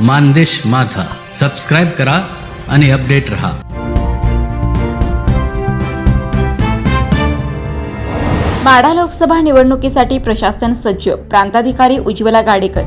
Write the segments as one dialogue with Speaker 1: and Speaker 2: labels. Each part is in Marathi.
Speaker 1: मानदेश माझा. सबस्क्राईब करा आणि अपडेट रहा.
Speaker 2: माढा लोकसभा निवडणुकीसाठी प्रशासन सज्ज. प्रांताधिकारी उज्ज्वला गाडेकर.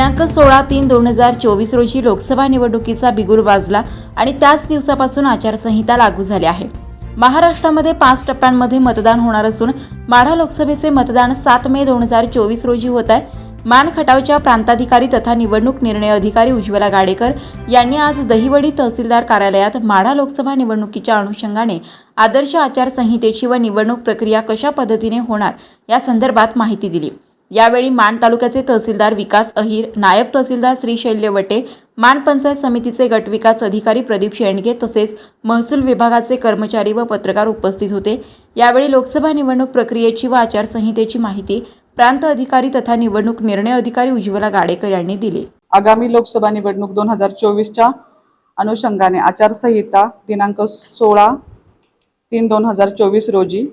Speaker 2: दिनांक सोळा तीन दोन हजार चोवीस रोजी लोकसभा निवडणुकीचा बिगुल वाजला आणि त्याच दिवसापासून आचारसंहिता लागू झाली आहे. महाराष्ट्रामध्ये पाच टप्प्यांमध्ये मतदान होणार असून माढा लोकसभेचे मतदान सात मे दोन हजार चोवीस रोजी होत आहे. मान खटावच्या प्रांताधिकारी तथा निवडणूक निर्णय अधिकारी उज्ज्वला गाडेकर यांनी आज दहिवडी तहसीलदार कार्यालयात माढा लोकसभा निवडणुकीच्या अनुषंगाने आदर्श आचारसंहितेची व निवडणूक प्रक्रिया कशा पद्धतीने होणार या संदर्भात माहिती दिली. यावेळी मान तालुक्याचे तहसीलदार विकास अहिर नायब तहसीलदार श्री शैल्यवटे मान पंचायत समितीचे गटविकास अधिकारी प्रदीप शेंडगे तसेच महसूल विभागाचे कर्मचारी व पत्रकार उपस्थित होते. यावेळी लोकसभा निवडणूक प्रक्रियेची व आचारसंहितेची माहिती प्रांत अधिकारी तथा निवडणूक निर्णय अधिकारी उज्ज्वला गाडेकर यांनी दिली.
Speaker 3: आगामी लोकसभा निवडणूक दोन हजार चोवीसच्या अनुषंगाने आचारसंहिता दिनांक सोळा तीन दोन हजार चोवीस रोजी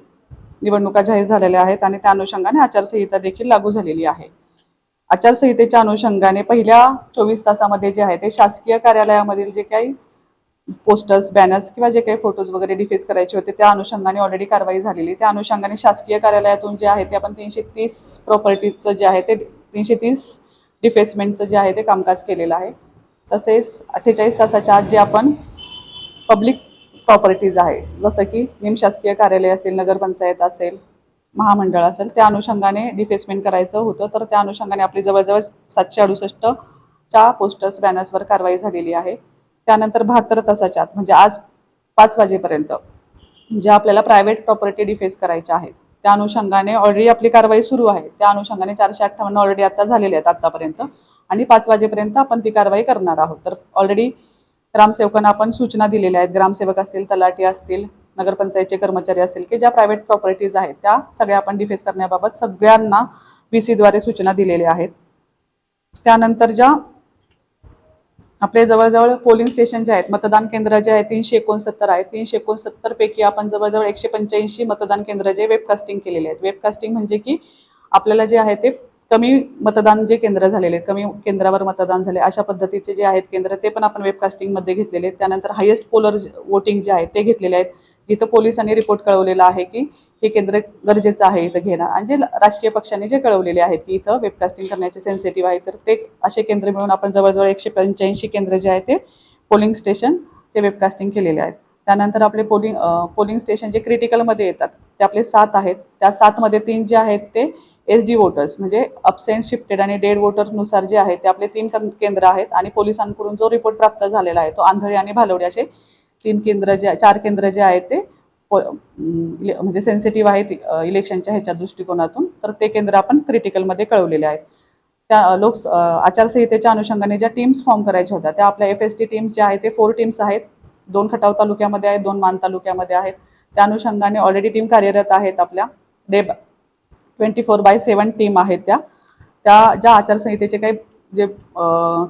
Speaker 3: निवडणुका जाहीर झालेल्या आहेत आणि त्या अनुषंगाने आचारसंहिता देखील लागू झालेली आहे. आचारसंहितेच्या अनुषंगाने पहिल्या चोवीस तासामध्ये जे आहे ते शासकीय कार्यालयामधील जे काही पोस्टर्स बॅनर्स किंवा जे काही फोटोज वगैरे डिफेस करायचे होते त्या अनुषंगाने ऑलरेडी कारवाई झालेली. त्या अनुषंगाने शासकीय कार्यालयातून जे आहे ते आपण तीनशे तीस प्रॉपर्टीजचं जे आहे ते तीनशे तीस डिफेसमेंटचं जे आहे ते कामकाज केलेलं आहे. तसेच अठ्ठेचाळीस तासाच्या आत जे आपण पब्लिक प्रॉपर्टीज आहे जसं की निमशासकीय कार्यालय असेल नगरपंचायत असेल महामंडळ असेल त्या अनुषंगाने डिफेसमेंट करायचं होतं. तर त्या अनुषंगाने आपली जवळजवळ सातशे अडुसष्टच्या पोस्टर्स बॅनर्सवर कारवाई झालेली आहे. त्यानंतर बहात्तर तासाच्या आत म्हणजे आज पाच वाजेपर्यंत ज्या आपल्याला प्रायव्हेट प्रॉपर्टी डिफेस करायच्या आहेत. त्या अनुषंगाने ऑलरेडी आपली कारवाई सुरू आहे. त्या अनुषंगाने चारशे अठ्ठावन्न ऑलरेडी आता झालेले आहेत आतापर्यंत. आणि पाच वाजेपर्यंत आपण ती कारवाई करणार आहोत. तर ऑलरेडी ग्रामसेवकांना आपण सूचना दिलेल्या आहेत. ग्रामसेवक असतील तलाठी असतील नगरपंचायतचे कर्मचारी असतील की ज्या प्रायव्हेट प्रॉपर्टीज आहेत त्या सगळ्या आपण डिफेस करण्याबाबत सगळ्यांना बी सीद्वारे सूचना दिलेल्या आहेत. त्यानंतर ज्या आपले जवळजवळ पोलिंग स्टेशन जे आहेत मतदान केंद्र जे आहे तीनशे एकोणसत्तर आहेत तीनशे एकोणसत्तर पैकी आपण जवळजवळ एकशे पंच्याऐंशी मतदान केंद्र जे वेबकास्टिंग केलेले आहेत. वेबकास्टिंग म्हणजे की आपल्याला जे आहे ते कमी मतदान जे केंद्र झालेले आहेत कमी केंद्रावर मतदान झाले अशा पद्धतीचे जे आहेत केंद्र ते पण आपण वेबकास्टिंगमध्ये घेतलेले आहेत. त्यानंतर हायेस्ट पोलर वोटिंग जे आहे ते घेतलेले आहेत. जिथं पोलिसांनी रिपोर्ट कळवलेला आहे की हे केंद्र गरजेचं आहे इथं घेणं. आणि जे राजकीय पक्षांनी जे कळवलेले आहेत की इथं वेबकास्टिंग करण्याचे सेन्सिटिव्ह आहे तर ते असे केंद्र मिळून आपण जवळजवळ एकशे पंच्याऐंशी केंद्र जे आहे ते पोलिंग स्टेशनचे वेबकास्टिंग केलेले आहेत. त्यानंतर आपले पोलिंग पोलिंग स्टेशन जे क्रिटिकलमध्ये येतात ते आपले सात आहेत. त्या सातमध्ये तीन जे आहेत ते एस डी वोटर्स म्हणजे अबसेंट शिफ्टेड आणि डेड वोटरनुसार जे आहेत ते आपले तीन केंद्र आहेत आणि पोलिसांकडून जो रिपोर्ट प्राप्त झालेला आहे तो आंधळी आणि भालवडी असे तीन केंद्र जे चार केंद्र जे आहेत ते इले- म्हणजे सेन्सिटिव्ह आहेत इलेक्शनच्या ह्याच्या दृष्टिकोनातून. तर ते केंद्र आपण क्रिटिकलमध्ये कळवलेले आहेत. त्या लोक आचारसंहितेच्या अनुषंगाने ज्या टीम्स फॉर्म करायच्या होत्या त्या आपल्या एफ एस टी टीम्स ज्या आहेत ते फोर टीम्स आहेत. दोन खटाव तालुक्यामध्ये आहेत दोन मान तालुक्यामध्ये आहेत. त्या अनुषंगाने ऑलरेडी टीम कार्यरत आहेत आपल्या. Day twenty four by seven team आहेत त्या. त्या ज्या आचारसंहितेचे काही जे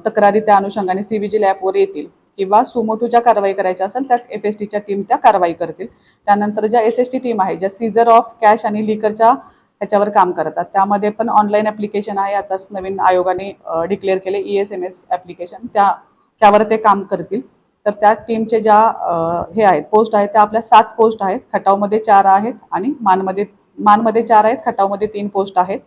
Speaker 3: तक्रारी त्या अनुषंगाने सी व्ही जी लॅपवर येतील किंवा सुमोटू ज्या कारवाई करायच्या असेल त्यात एफ एस टीच्या टीम त्या कारवाई करतील. त्यानंतर ज्या एस एस टी टीम आहे ज्या सीझर ऑफ कॅश आणि लिकरच्या ह्याच्यावर काम करतात. त्यामध्ये पण ऑनलाईन ॲप्लिकेशन आहे. आताच नवीन आयोगाने डिक्लेअर केले E S M S application त्या त्यावर ते काम करतील. तर त्या टीमचे ज्या हे आहेत पोस्ट आहेत त्या आपल्या सात पोस्ट आहेत. खटावमध्ये चार आहेत आणि मानमध्ये मानमध्ये चार आहेत खटावमध्ये तीन पोस्ट आहेत.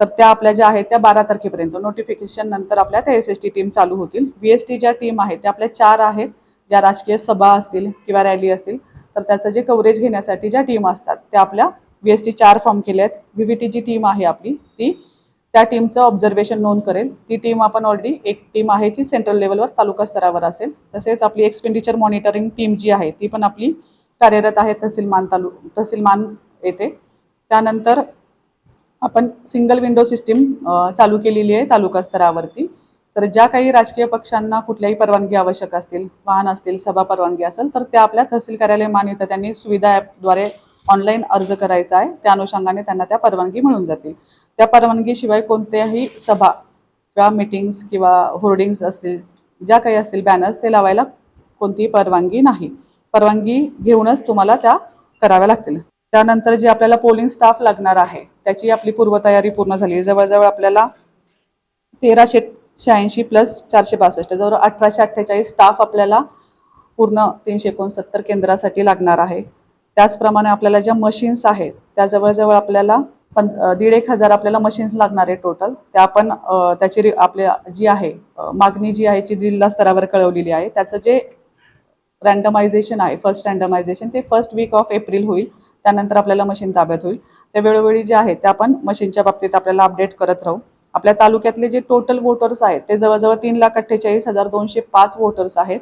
Speaker 3: तर त्या आपल्या ज्या आहेत त्या बारा तारखेपर्यंत. नोटिफिकेशन नंतर आपल्या त्या एस एस टी टीम चालू होतील. व्ही एस टी ज्या टीम आहेत त्या आपल्या चार आहेत ज्या राजकीय सभा असतील किंवा रॅली असतील तर त्याचं जे कव्हरेज घेण्यासाठी ज्या टीम असतात त्या आपल्या व्ही एस टी चार फॉर्म केले आहेत. व्ही व्ही टी जी टीम आहे आपली ती त्या टीमचं ऑब्झर्वेशन नोंद करेल. ती टीम आपण ऑलरेडी एक टीम आहे जी सेंट्रल लेवलवर तालुका स्तरावर असेल. तसेच आपली एक्सपेंडिचर मॉनिटरिंग टीम जी आहे ती पण आपली कार्यरत आहे तहसील मान तालु तहसील मान येथे. त्यानंतर आपण सिंगल विंडो सिस्टीम चालू केलेली आहे तालुका स्तरावरती. तर ज्या काही राजकीय पक्षांना कुठल्याही परवानगी आवश्यक असतील वाहन असतील सभा परवानगी असेल तर त्या आपल्या तहसील कार्यालय मान्यता त्यांनी सुविधा ॲपद्वारे ऑनलाईन अर्ज करायचा आहे. त्या अनुषंगाने त्यांना त्या परवानगी मिळून जातील. त्या परवानगीशिवाय कोणत्याही सभा किंवा मिटिंग्स किंवा होर्डिंग्स असतील ज्या काही असतील बॅनर्स ते लावायला कोणतीही परवानगी नाही. परवानगी घेऊनच तुम्हाला त्या कराव्या लागतील. त्यानंतर जे आपल्याला पोलिंग स्टाफ लागणार आहे त्याची आपली पूर्वतयारी पूर्ण झाली आहे. जवळजवळ आपल्याला तेराशे शहाऐंशी प्लस चारशे बासष्ट जवळ अठराशे अठ्ठेचाळीस स्टाफ आपल्याला पूर्ण तीनशे एकोणसत्तर केंद्रासाठी लागणार आहे. त्याचप्रमाणे आपल्याला ज्या मशीन्स आहेत त्या जवळजवळ आपल्याला पं दीड एक हजार आपल्याला मशीन्स लागणार आहे टोटल त्या आपण त्याची रि- आपल्या जी आहे मागणी जी आहे ती जिल्हा स्तरावर कळवलेली आहे. त्याचं जे रँडमायझेशन आहे फर्स्ट रँडमायझेशन ते फर्स्ट वीक ऑफ एप्रिल होईल. त्यानंतर आपल्याला मशीन ताब्यात होईल. त्या वेळोवेळी जे आहे ते आपण मशीनच्या बाबतीत आपल्याला अपडेट करत राहू. आपल्या तालुक्यातले जे टोटल वोटर्स आहेत ते जवळजवळ तीन लाख अठ्ठेचाळीस हजार दोनशे पाच वोटर्स आहेत.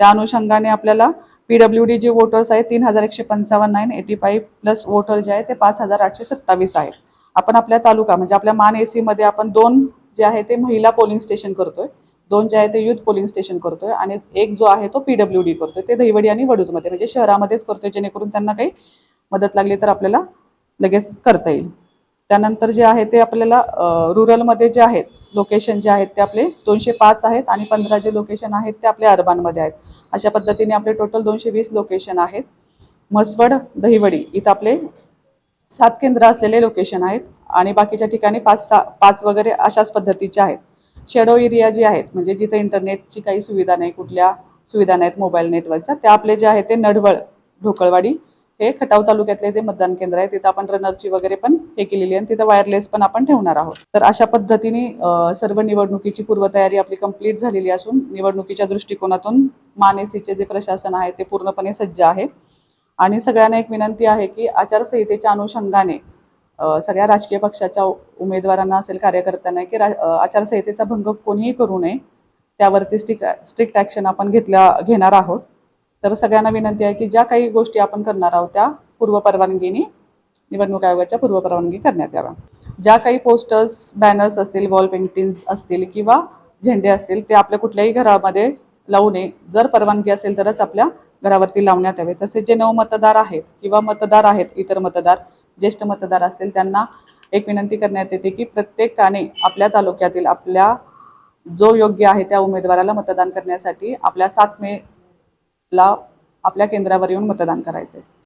Speaker 3: त्या अनुषंगाने आपल्याला पी डब्ल्यू डी जे वोटर्स आहेत तीन हजार एकशे पंचावन्न nine eighty five plus voter जे आहेत ते पाच हजार आठशे सत्तावीस आहेत. आपण आपल्या तालुका म्हणजे आपल्या मान ए सीमध्ये आपण दोन जे आहे ते महिला पोलिंग स्टेशन करतोय. दोन जे आहे ते युथ पोलिंग स्टेशन करतोय आणि एक जो आहे तो पी डब्ल्यू डी करतोय. ते दहिवडी आणि वडूजमध्ये म्हणजे शहरामध्येच करतोय जेणेकरून त्यांना काही मदत लागली तर आपल्याला लगेच करता येईल. त्यानंतर जे आहे ते आपल्याला रुरलमध्ये जे आहेत लोकेशन जे आहेत ते आपले दोनशे पाच आहेत आणि पंधरा जे लोकेशन आहेत ते आपले अर्बानमध्ये आहेत. अशा पद्धतीने आपले टोटल दोनशे वीस लोकेशन आहेत. म्हसवड दहिवडी इथं आपले सात केंद्र असलेले लोकेशन आहेत आणि बाकीच्या ठिकाणी पाच सहा पाच वगैरे अशाच पद्धतीचे आहेत. शेडो एरिया जे आहेत म्हणजे जिथे इंटरनेटची काही सुविधा नाही कुठल्या सुविधा नाहीत मोबाईल नेटवर्कच्या त्या आपले जे आहे ते नडवळ ढोकळवाडी हे खटाव तालुक्यातले जे मतदान केंद्र आहे तिथं आपण रनरची वगैरे पण हे केलेली आहे आणि तिथं वायरलेस पण आपण ठेवणार आहोत. तर अशा पद्धतीने सर्व निवडणुकीची पूर्वतयारी आपली कंप्लीट झालेली असून निवडणुकीच्या दृष्टिकोनातून मानेसीचे जे प्रशासन आहे ते पूर्णपणे सज्ज आहे. आणि सगळ्यांना एक विनंती आहे की आचारसंहितेच्या अनुषंगाने सगळ्या राजकीय पक्षाच्या उमेदवारांना असेल कार्यकर्त्यांना की रा- आचारसंहितेचा भंग कोणीही करू नये त्यावरती स्ट्रिक्ट स्ट्रिक्ट ॲक्शन आपण घेतल्या घेणार आहोत. तर सगळ्यांना विनंती आहे की ज्या काही गोष्टी आपण करणार आहोत त्या पूर्वपरवानगीने निवडणूक आयोगाच्या पूर्वपरवानगी करण्यात याव्या. ज्या काही पोस्टर्स बॅनर्स असतील वॉल पेंटिंग्स असतील किंवा झेंडे असतील ते आपल्या कुठल्याही घरामध्ये लावू नये. जर परवानगी असेल तरच आपल्या घरावरती लावण्यात यावे. तसेच जे नवमतदार आहेत किंवा मतदार आहेत इतर मतदार ज्येष्ठ मतदार असतील त्यांना एक विनंती करण्यात येते की प्रत्येकाने आपल्या तालुक्यातील आपल्या जो योग्य आहे त्या उमेदवाराला मतदान करण्यासाठी आपल्या सात मे ला आपल्या केंद्रावर येऊन मतदान करायचं आहे